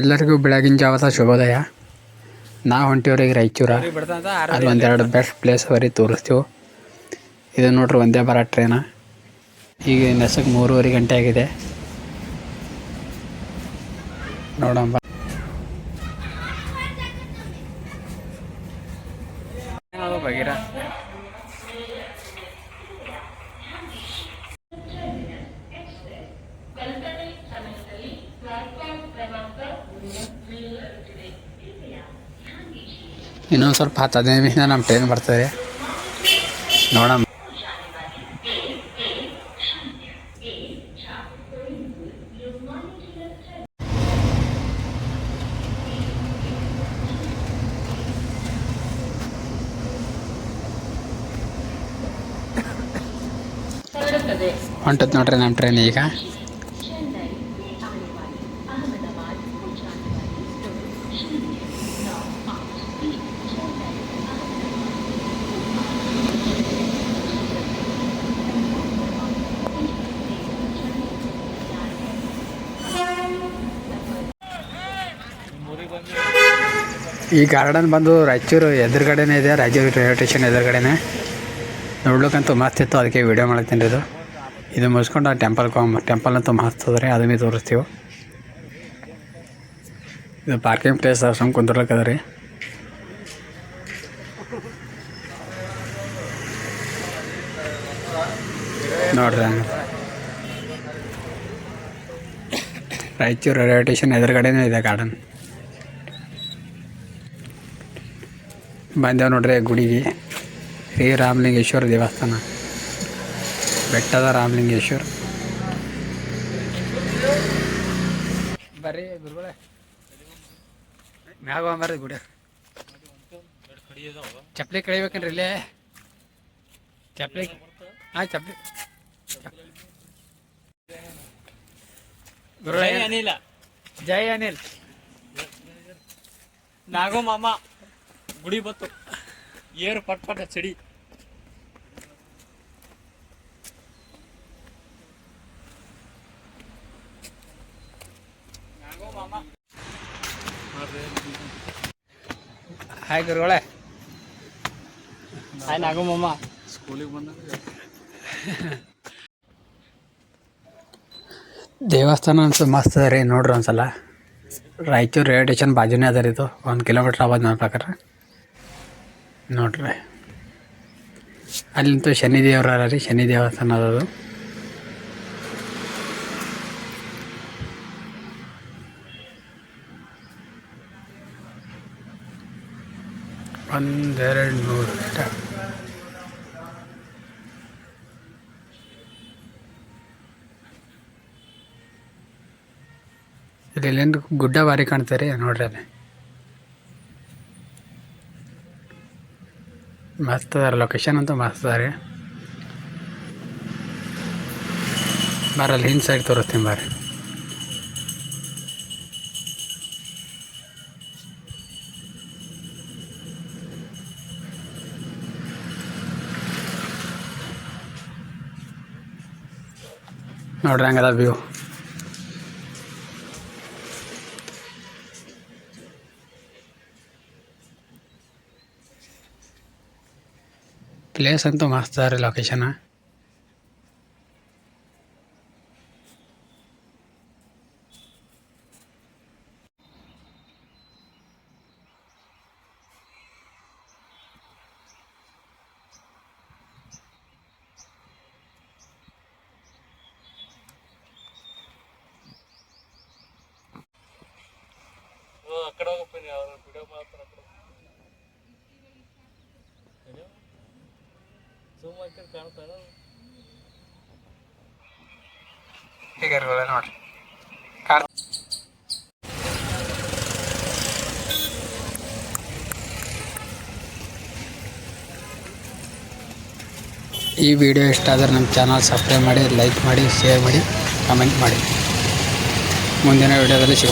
ಎಲ್ಲರಿಗೂ ಬೆಳಗಿನ ಜಾವದ ಶುಭೋದಯ. ನಾ ಹೊಂಟಿವ್ರಿಗೆ ರಾಯಚೂರ. ಅಲ್ಲಿ ಒಂದೆರಡು ಬೆಸ್ಟ್ ಪ್ಲೇಸ್ ಅವರಿ ತೋರಿಸ್ತೀವಿ. ಇದು ನೋಡ್ರಿ ಒಂದೇ ಬರ ಟ್ರೇನ ಈಗ ನೆಸಕ್ಕೆ ಮೂರುವರೆ ಗಂಟೆ ಆಗಿದೆ. ನೋಡಂಬ ಬಗೀರ ಇನ್ನೊಂದು ಸ್ವಲ್ಪ ಹತ್ತು ಹದಿನೈದು ನಿಮಿಷ ನಮ್ಮ ಟ್ರೈನ್ ಬರ್ತದೆ. ನೋಡಮ್ಮ ಹೊಂಟದ್ ನೋಡ್ರಿ ನಮ್ಮ ಟ್ರೈನ್ ಈಗ. ಈ ಗಾರ್ಡನ್ ಬಂದು ರಾಯಚೂರು ಎದುರುಗಡೆನೇ ಇದೆ, ರಾಯಚೂರು ರೈಲ್ವೆ ಸ್ಟೇಷನ್ ಎದುರುಗಡೆನೇ. ನೋಡ್ಲಿಕ್ಕಂತೂ ಮಸ್ತ್ ಇತ್ತು, ಅದಕ್ಕೆ ವಿಡಿಯೋ ಮಾಡ್ತೀನಿ ಇದು. ಇದು ಮುಗಿಸ್ಕೊಂಡು ಆ ಟೆಂಪಲ್ ಹೋಗಿ ಟೆಂಪಲ್ ಅಂತೂ ಮಸ್ತ್ ಅದ ರೀ, ಅದನ್ನೇ ತೋರಿಸ್ತೀವಿ. ಇದು ಪಾರ್ಕಿಂಗ್ ಪ್ಲೇಸ್ ಸುಮ್ ಕುಂದ್ರಲಕ್ಕದ ರೀ. ನೋಡ್ರಿ ರಾಯಚೂರು ರೈಲ್ವೆ ಸ್ಟೇಷನ್ ಎದುರುಗಡೆನೇ ಇದೆ ಗಾರ್ಡನ್. ಬಂದೇವು ನೋಡ್ರಿ ಗುಡಿಗೆ. ಶ್ರೀ ರಾಮಲಿಂಗೇಶ್ವರ ದೇವಸ್ಥಾನ. ಬೆಟ್ಟದ ರಾಮಲಿಂಗೇಶ್ವರ. ಬರ್ರಿ ಗುರುಗಳ. ಮ್ಯಾಗ ಬರ್ರಿ ಗುಡಿ. ಚಪ್ಪಲಿ ಕಳಿಬೇಕೇನ್ರಿ ಇಲ್ಲೇ? ಚಪ್ಪಲಿ ಹಾಂ ಚಪ್ಪಲಿ ಗುರುಗಳೇ ಅನಿಲ. ಜೈ ಅನಿಲ್. ನಾಗೋ ಮಾಮ. ಗುಡಿ ಬತ್ತು. ಏರು ಪಟ್ ಪಟ್ ಚಡಿ ಹಾಯ್ ಗುರುಗಳೇ. ಹಾಯ್ ನಾಗು ಮಾಮ ಸ್ಕೂಲಿಗೆ ಬಂದ ದೇವಸ್ಥಾನ ಅನ್ಸು ಮಸ್ತ್ ಅದ ರೀ ನೋಡ್ರಿ ಒಂದ್ಸಲ. ರಾಯಚೂರು ರೈಲ್ವೆ ಸ್ಟೇಷನ್ ಬಾಜುನೇ ಅದ ರೀ ಇದು. ಒಂದು ಕಿಲೋಮೀಟ್ರ್ ಆಗ್ಬೋದು ನನ್ನ ಪ್ರಕಾರ. ನೋಡ್ರಿ. ಅಲ್ಲಿಂತೂ ಶನಿ ದೇವ್ರ ಅದ ರೀ ಶನಿ ದೇವಸ್ಥಾನ ಅದು ಒಂದೆರಡು ನೂರು ಸ್ಟಾರ್ಟ್ ಇಲ್ಲಿ ಗುಡ್ಡ ಬಾರಿ ಕಾಣ್ತಾರೆ ನೋಡ್ರಿ ಅಲ್ಲಿ. ಮಸ್ತ್ ಅದಾರ ಲೊಕೇಶನ್ ಅಂತೂ ಮಸ್ತ್ ಅದ ರೀ ಬರಲ್ಲ ಹಿಂದೆ ಸೈಡ್ ತೋರಿಸ್ತೀನಿ ಬರ್ರಿ ನೋಡ್ರಿ ಹಂಗದ ವ್ಯೂ ಪ್ಲೇಸ್ ಅಂತೂ ಮಸ್ತ್ ಅದ ರೀ ಲೊಕೇಶನ್ ಆ ಕಡೆ ಕಾಣ್ತಾರ ನೋಡ್ರಿ. ಈ ವಿಡಿಯೋ ಇಷ್ಟ ಆದರೆ ನಮ್ಮ ಚಾನಲ್ ಸಬ್ಸ್ಕ್ರೈಬ್ ಮಾಡಿ ಲೈಕ್ ಮಾಡಿ ಶೇರ್ ಮಾಡಿ ಕಮೆಂಟ್ ಮಾಡಿ. ಮುಂದಿನ ವಿಡಿಯೋದಲ್ಲಿ ಸಿಗೋಣ.